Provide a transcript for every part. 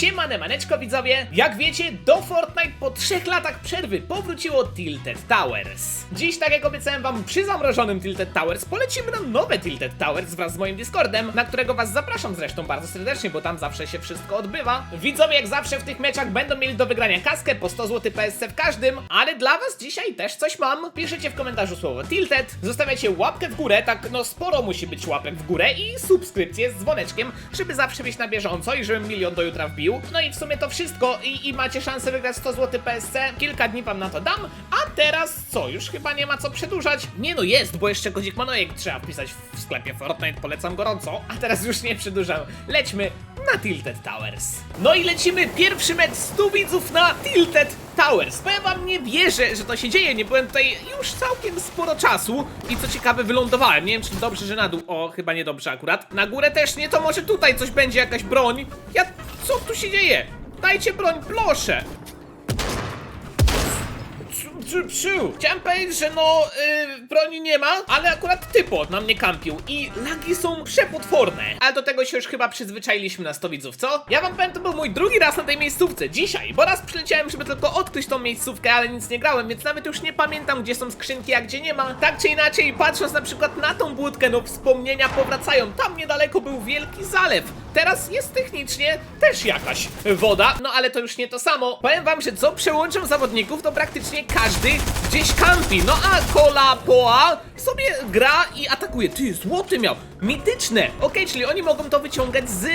Siemane maneczko widzowie! Jak wiecie, do Fortnite po trzech latach przerwy powróciło Tilted Towers. Dziś, tak jak obiecałem wam przy zamrożonym Tilted Towers, polecimy na nowe Tilted Towers wraz z moim Discordem, na którego was zapraszam zresztą bardzo serdecznie, bo tam zawsze się wszystko odbywa. Widzowie jak zawsze w tych meczach będą mieli do wygrania kaskę po 100 zł PSC w każdym, ale dla was dzisiaj też coś mam. Piszecie w komentarzu słowo Tilted, zostawiacie łapkę w górę, tak no sporo musi być łapek w górę i subskrypcję z dzwoneczkiem, żeby zawsze być na bieżąco i żebym milion do jutra wbił. No i w sumie to wszystko i, i macie szansę wygrać 100 zł PSC. Kilka dni wam na to dam, a teraz co? Już chyba nie ma co przedłużać. Nie no jest, bo jeszcze kodzik Manojek trzeba wpisać w sklepie Fortnite, polecam gorąco. A teraz już nie przedłużam. Lećmy na Tilted Towers. No i lecimy pierwszy mecz 100 widzów na Tilted Towers. Bo ja wam nie wierzę, że to się dzieje. Nie byłem tutaj już całkiem sporo czasu i co ciekawe wylądowałem. Nie wiem czy dobrze, że na dół. O, chyba niedobrze akurat. Na górę też nie, to może tutaj coś będzie, jakaś broń. Ja... co tu się dzieje? Dajcie broń, proszę. Psiu, psiu. Chciałem powiedzieć, że no, yy, broni nie ma, ale akurat typo na mnie kampił i lagi są przepotworne. Ale do tego się już chyba przyzwyczailiśmy na 100 widzów, co? Ja wam powiem, to był mój drugi raz na tej miejscówce, dzisiaj, bo raz przyleciałem, żeby tylko odkryć tą miejscówkę, ale nic nie grałem, więc nawet już nie pamiętam, gdzie są skrzynki, a gdzie nie ma. Tak czy inaczej, patrząc na przykład na tą budkę, no wspomnienia powracają. Tam niedaleko był wielki zalew. Teraz jest technicznie też jakaś woda, no ale to już nie to samo. Powiem wam, że co przełączą zawodników, to praktycznie każdy gdzieś kampi. No a Kola Poa sobie gra i atakuje. Ty, złoty miał. Mityczne. Okej, czyli oni mogą to wyciągać z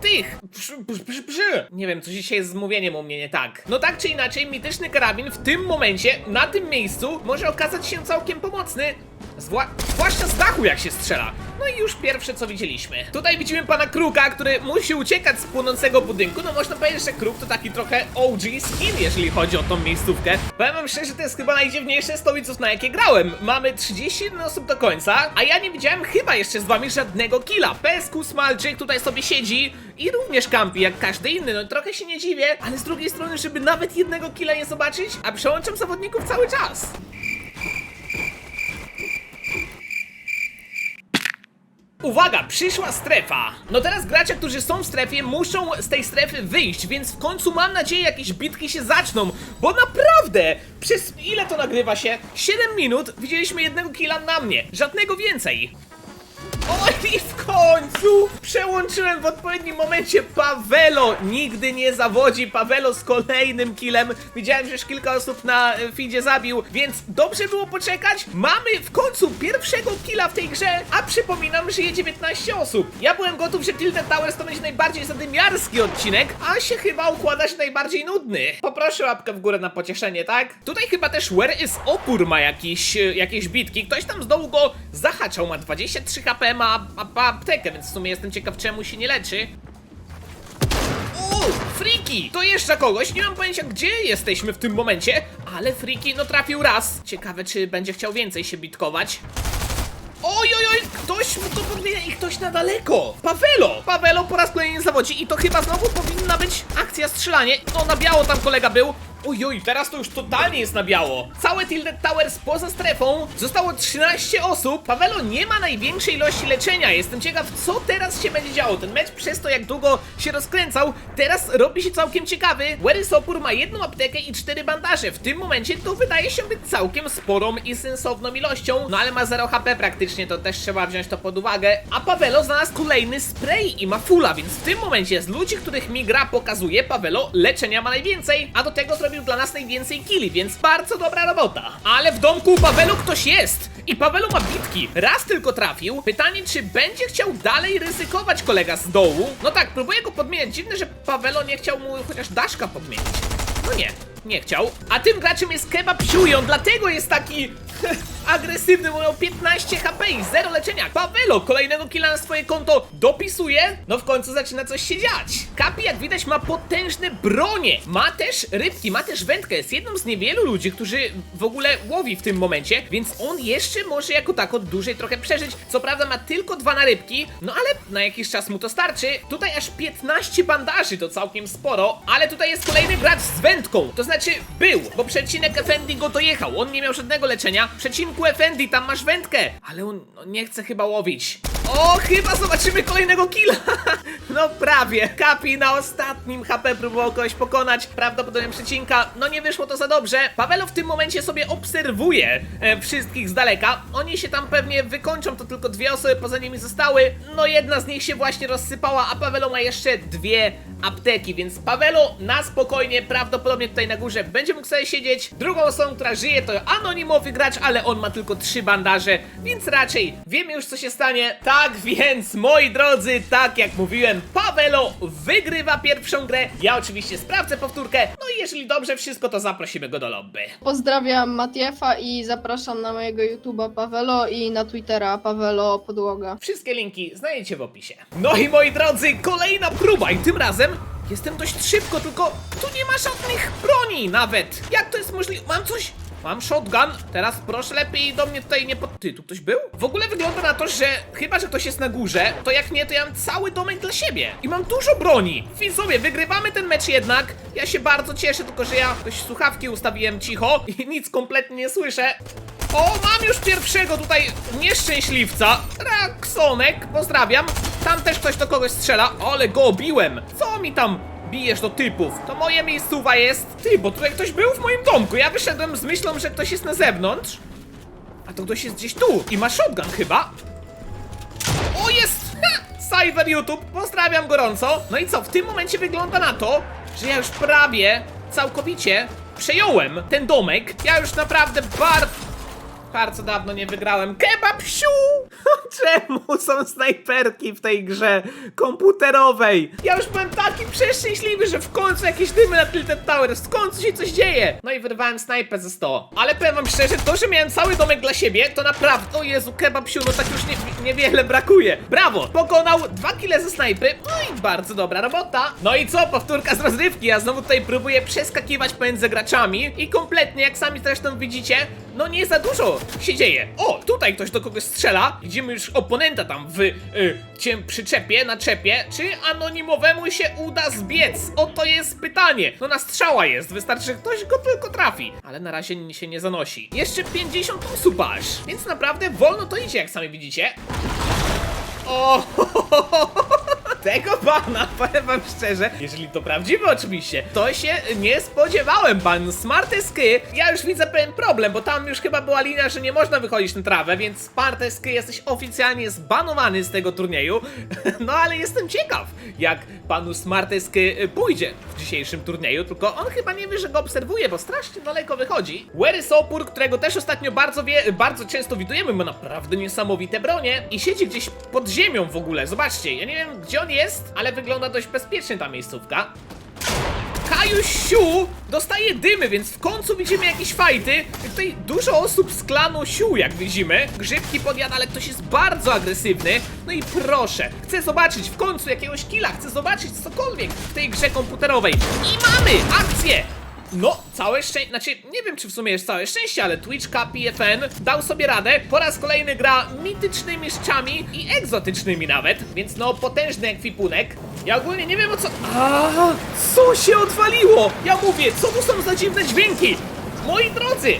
tych. Przy, przy, przy, przy. Nie wiem, coś dzisiaj jest z mówieniem u mnie nie tak. No tak czy inaczej, mityczny karabin w tym momencie, na tym miejscu, może okazać się całkiem pomocny. Zwła zwłaszcza z dachu jak się strzela. No i już pierwsze co widzieliśmy. Tutaj widzimy pana Kruka, który musi uciekać z płonącego budynku. No można powiedzieć, że Kruk to taki trochę OG skin, jeżeli chodzi o tą miejscówkę. Powiem wam szczerze, to jest chyba najdziwniejsze stowiców na jakie grałem. Mamy 31 osób do końca, a ja nie widziałem chyba jeszcze z wami żadnego killa. Pesku Smalczyk tutaj sobie siedzi i również kampi jak każdy inny. No trochę się nie dziwię, ale z drugiej strony, żeby nawet jednego killa nie zobaczyć, a przełączam zawodników cały czas. Uwaga, przyszła strefa! No teraz gracze, którzy są w strefie, muszą z tej strefy wyjść, więc w końcu mam nadzieję jakieś bitki się zaczną, bo naprawdę, przez ile to nagrywa się? 7 minut widzieliśmy jednego killa na mnie, żadnego więcej. O i końcu przełączyłem w odpowiednim momencie Pawelo. Nigdy nie zawodzi Pawelo z kolejnym killem. Widziałem, że już kilka osób na e, feedzie zabił, więc dobrze było poczekać. Mamy w końcu pierwszego killa w tej grze, a przypominam, że je 19 osób. Ja byłem gotów, że Tilted Towers to będzie najbardziej zadymiarski odcinek, a się chyba układa się najbardziej nudny. Poproszę łapkę w górę na pocieszenie, tak? Tutaj chyba też Where is Opór ma jakieś, e, jakieś bitki. Ktoś tam z dołu go zahaczał, ma 23 HP, ma, ma, ma aptekę, więc w sumie jestem ciekaw czemu się nie leczy. Uuu, Friki! To jeszcze kogoś, nie mam pojęcia gdzie jesteśmy w tym momencie, ale Friki no trafił raz. Ciekawe czy będzie chciał więcej się bitkować. Oj, oj, oj, ktoś mu to podmienia i ktoś na daleko. Pawelo! Pawelo po raz kolejny zawodzi i to chyba znowu powinna być akcja strzelanie. No na biało tam kolega był. Oj, teraz to już totalnie jest na biało. Całe Tilted Towers poza strefą. Zostało 13 osób. Pawelo nie ma największej ilości leczenia. Jestem ciekaw, co teraz się będzie działo. Ten mecz przez to, jak długo się rozkręcał, teraz robi się całkiem ciekawy. Wery Sopur ma jedną aptekę i cztery bandaże. W tym momencie to wydaje się być całkiem sporą i sensowną ilością. No ale ma 0 HP praktycznie, to też trzeba wziąć to pod uwagę. A Pawelo znalazł kolejny spray i ma fulla, więc w tym momencie z ludzi, których mi gra pokazuje, Pawelo leczenia ma najwięcej, a do tego zrobił dla nas najwięcej killi, więc bardzo dobra robota. Ale w domku u Pawelu ktoś jest! I Pawelu ma bitki. Raz tylko trafił. Pytanie, czy będzie chciał dalej ryzykować kolega z dołu? No tak, próbuję go podmieniać. Dziwne, że Pawelo nie chciał mu chociaż Daszka podmienić. No nie, nie chciał. A tym graczem jest Kebab Siu i on dlatego jest taki agresywny, bo miał 15 HP i 0 leczenia. Pawelo kolejnego killa na swoje konto dopisuje. No w końcu zaczyna coś się dziać. Kapi jak widać ma potężne bronie. Ma też rybki, ma też wędkę. Jest jedną z niewielu ludzi, którzy w ogóle łowi w tym momencie, więc on jeszcze może jako tako dłużej trochę przeżyć. Co prawda ma tylko dwa na rybki, no ale na jakiś czas mu to starczy. Tutaj aż 15 bandaży, to całkiem sporo, ale tutaj jest kolejny gracz z wędką. To znaczy był, bo przecinek Effendi go dojechał. On nie miał żadnego leczenia. Przecinku Effendi tam masz wędkę, ale on no, nie chce chyba łowić. O, chyba zobaczymy kolejnego killa. No prawie. Kapi na ostatnim HP próbował kogoś pokonać. Prawdopodobnie przecinka. No nie wyszło to za dobrze. Pawelo w tym momencie sobie obserwuje e, wszystkich z daleka. Oni się tam pewnie wykończą, to tylko dwie osoby poza nimi zostały. No jedna z nich się właśnie rozsypała, a Pawelo ma jeszcze dwie apteki, więc Pawelo na spokojnie, prawdopodobnie tutaj na górze będzie mógł sobie siedzieć. Drugą osobą, która żyje to anonimowy gracz, ale on ma tylko trzy bandaże, więc raczej wiemy już co się stanie. Tak więc, moi drodzy, tak jak mówiłem, Pawelo wygrywa pierwszą grę. Ja oczywiście sprawdzę powtórkę, no i jeżeli dobrze wszystko, to zaprosimy go do lobby. Pozdrawiam Matiefa i zapraszam na mojego YouTube'a Pawelo i na Twittera Pawelo Podłoga. Wszystkie linki znajdziecie w opisie. No i moi drodzy, kolejna próba i tym razem jestem dość szybko, tylko tu nie ma żadnych broni nawet. Jak to jest możliwe? Mam coś? Mam shotgun, teraz proszę lepiej do mnie tutaj nie pod... Ty, tu ktoś był? W ogóle wygląda na to, że chyba, że ktoś jest na górze, to jak nie, to ja mam cały domek dla siebie. I mam dużo broni. Widzowie, wygrywamy ten mecz jednak. Ja się bardzo cieszę, tylko że ja dość słuchawki ustawiłem cicho i nic kompletnie nie słyszę. O, mam już pierwszego tutaj nieszczęśliwca. Raksonek, pozdrawiam. Tam też ktoś do kogoś strzela, ale go obiłem. Co mi tam bijesz do typów? To moje miejscowa jest. Ty, bo tutaj ktoś był w moim domku. Ja wyszedłem z myślą, że ktoś jest na zewnątrz. A to ktoś jest gdzieś tu i ma shotgun chyba. O, jest! Cyber YouTube, pozdrawiam gorąco. No i co, w tym momencie wygląda na to, że ja już prawie całkowicie przejąłem ten domek. Ja już naprawdę bardzo, bardzo dawno nie wygrałem. Kebab siu! Czemu są snajperki w tej grze komputerowej? Ja już byłem taki przeszczęśliwy, że w końcu jakieś dymy na Tilted Towers, w końcu się coś dzieje. No i wyrwałem snajpę ze 100. Ale powiem wam szczerze, to, że miałem cały domek dla siebie, to naprawdę, o Jezu, kebab siu, no tak już nie, niewiele brakuje. Brawo! Pokonał dwa kile ze snajpy, no i bardzo dobra robota. No i co, powtórka z rozrywki, ja znowu tutaj próbuję przeskakiwać pomiędzy graczami i kompletnie, jak sami zresztą widzicie, no nie za dużo się dzieje. O, tutaj ktoś do kogoś strzela. Widzimy już oponenta tam w y, cię przyczepie, na czepie. Czy anonimowemu się uda zbiec? Oto jest pytanie. No na strzała jest, wystarczy, że ktoś go tylko trafi. Ale na razie się nie zanosi. Jeszcze 50 osób aż, więc naprawdę wolno to idzie, jak sami widzicie. O, tego pana, powiem wam szczerze, jeżeli to prawdziwe oczywiście, to się nie spodziewałem, pan Smartesky. Ja już widzę pewien problem, bo tam już chyba była linia, że nie można wychodzić na trawę, więc Smartesky jesteś oficjalnie zbanowany z tego turnieju. No ale jestem ciekaw, jak panu Smartesky pójdzie w dzisiejszym turnieju, tylko on chyba nie wie, że go obserwuje, bo strasznie daleko wychodzi. Where is Opór, którego też ostatnio bardzo wie, bardzo często widujemy, ma naprawdę niesamowite bronie i siedzi gdzieś pod ziemią w ogóle. Zobaczcie, ja nie wiem gdzie on jest, ale wygląda dość bezpiecznie ta miejscówka. Kajusiu dostaje dymy, więc w końcu widzimy jakieś fajty. Tutaj dużo osób z klanu Siu, jak widzimy. Grzybki podjada, ale ktoś jest bardzo agresywny. No i proszę, chcę zobaczyć w końcu jakiegoś killa, chcę zobaczyć cokolwiek w tej grze komputerowej. I mamy akcję! No, całe szczęście, znaczy nie wiem czy w sumie jest całe szczęście, ale Twitch PFN dał sobie radę. Po raz kolejny gra mitycznymi szczami i egzotycznymi nawet, więc no potężny ekwipunek. Ja ogólnie nie wiem o co... A, co się odwaliło? Ja mówię, co tu są za dziwne dźwięki? Moi drodzy,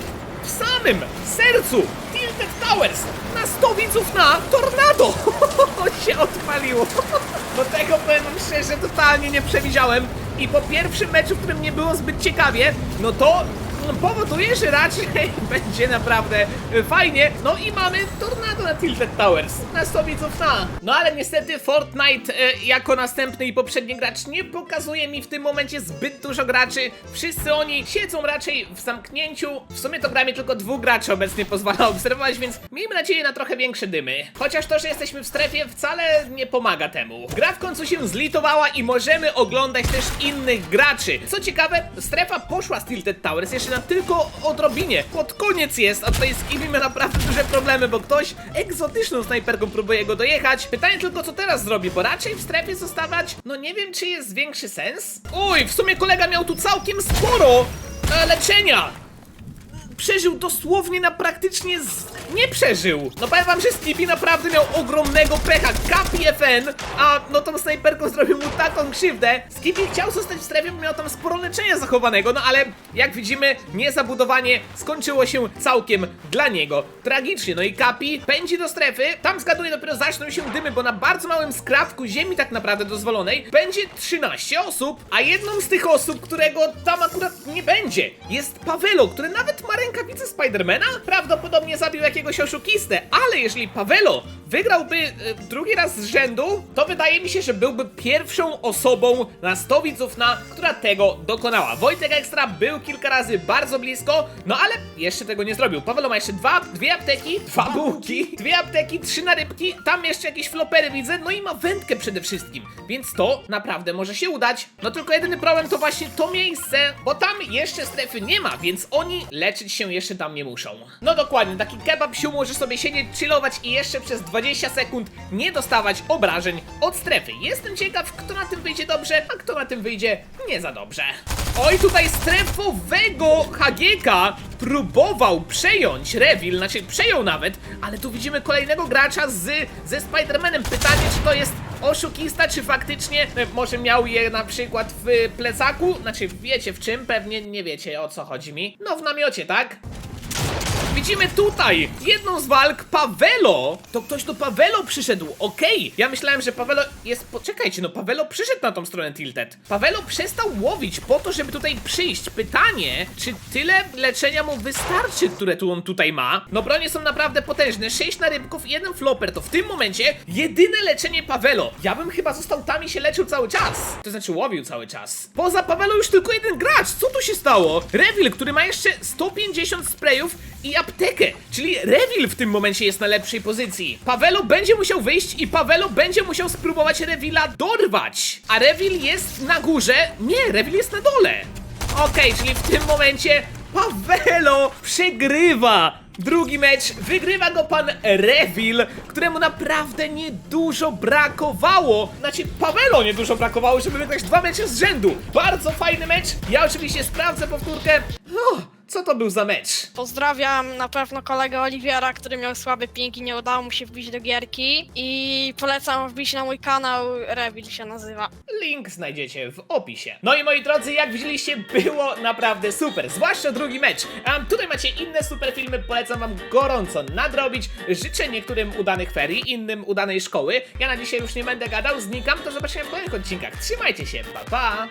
w samym sercu Tilted Towers na 100 widzów na Tornado się odpaliło. Do tego powiem szczerze, totalnie nie przewidziałem. I po pierwszym meczu, w którym nie było zbyt ciekawie, no to powoduje, że raczej będzie naprawdę y, fajnie. No i mamy tornado na Tilted Towers. Na 100 widzów na. No ale niestety Fortnite e, jako następny i poprzedni gracz nie pokazuje mi w tym momencie zbyt dużo graczy. Wszyscy oni siedzą raczej w zamknięciu. W sumie to gra mi tylko dwóch graczy obecnie pozwala obserwować, więc miejmy nadzieję na trochę większe dymy. Chociaż to, że jesteśmy w strefie wcale nie pomaga temu. Gra w końcu się zlitowała i możemy oglądać też innych graczy. Co ciekawe, strefa poszła z Tilted Towers jeszcze na tylko odrobinie. Pod koniec jest, a tutaj z Kiwi ma naprawdę duże problemy, bo ktoś egzotyczną snajperką próbuje go dojechać. Pytanie tylko, co teraz zrobi, bo raczej w strefie zostawać, no nie wiem, czy jest większy sens. Uj, w sumie kolega miał tu całkiem sporo leczenia. Przeżył dosłownie na praktycznie z... nie przeżył. No powiem wam, że Skippy naprawdę miał ogromnego pecha. Kapi FN, a no tą snajperką zrobił mu taką krzywdę. Skippy chciał zostać w strefie, bo miał tam sporo leczenia zachowanego, no ale jak widzimy, niezabudowanie skończyło się całkiem dla niego tragicznie. No i Kapi pędzi do strefy, tam zgaduję dopiero zaczną się dymy, bo na bardzo małym skrawku ziemi tak naprawdę dozwolonej będzie 13 osób, a jedną z tych osób, którego tam akurat nie będzie, jest Pawelo, który nawet ma rękawice Spidermana. Prawdopodobnie zabił jakiegoś oszukistę, ale jeżeli Pawelo wygrałby e, drugi raz z rzędu, to wydaje mi się, że byłby pierwszą osobą na 100 widzów na, która tego dokonała. Wojtek Ekstra był kilka razy bardzo blisko, no ale jeszcze tego nie zrobił. Pawelo ma jeszcze dwa, dwie apteki, dwa bułki, dwie apteki, trzy narybki, tam jeszcze jakieś flopery widzę, no i ma wędkę przede wszystkim, więc to naprawdę może się udać. No tylko jedyny problem to właśnie to miejsce, bo tam jeszcze strefy nie ma, więc oni leczyć się jeszcze tam nie muszą. No dokładnie, taki kebab siu może sobie siedzieć, chillować i jeszcze przez 20 sekund nie dostawać obrażeń od strefy. Jestem ciekaw, kto na tym wyjdzie dobrze, a kto na tym wyjdzie nie za dobrze. Oj, tutaj strefowego HGK próbował przejąć Revil, znaczy przejął nawet, ale tu widzimy kolejnego gracza z, ze Spider-Manem. Pytanie, czy to jest oszukista, czy faktycznie e, może miał je na przykład w plecaku? Znaczy, wiecie w czym? Pewnie nie wiecie o co chodzi mi. No, w namiocie, tak? Widzimy tutaj jedną z walk Pawelo. To ktoś do Pawelo przyszedł, okej. Ja myślałem, że Pawelo jest. Poczekajcie, no Pawelo przyszedł na tą stronę Tilted. Pawelo przestał łowić po to, żeby tutaj przyjść. Pytanie, czy tyle leczenia mu wystarczy, które tu on tutaj ma? No bronie są naprawdę potężne. 6 na rybków i jeden flopper. To w tym momencie jedyne leczenie Pawelo. Ja bym chyba został tam i się leczył cały czas. To znaczy łowił cały czas. Poza Pawelo już tylko jeden gracz. Co tu się stało? Revil, który ma jeszcze 150 sprayów i aptekę, czyli Revil w tym momencie jest na lepszej pozycji. Pawelo będzie musiał wyjść i Pawelo będzie musiał spróbować Revila dorwać. A Revil jest na górze? Nie, Revil jest na dole. Okej, czyli w tym momencie Pawelo przegrywa. Drugi mecz wygrywa go pan Revil, któremu naprawdę niedużo brakowało. Znaczy, Pawelo niedużo brakowało, żeby wygrać dwa mecze z rzędu. Bardzo fajny mecz. Ja oczywiście sprawdzę powtórkę. O, co to był za mecz? Pozdrawiam na pewno kolegę Oliwiera, który miał słaby ping i nie udało mu się wbić do gierki. I polecam wbić na mój kanał, Revil się nazywa. Link znajdziecie w opisie. No i moi drodzy, jak widzieliście, było naprawdę super, zwłaszcza drugi mecz. A tutaj macie inne super filmy, polecam wam gorąco nadrobić. Życzę niektórym udanych ferii, innym udanej szkoły. Ja na dzisiaj już nie będę gadał, znikam, do zobaczenia w kolejnych odcinkach. Trzymajcie się, pa pa!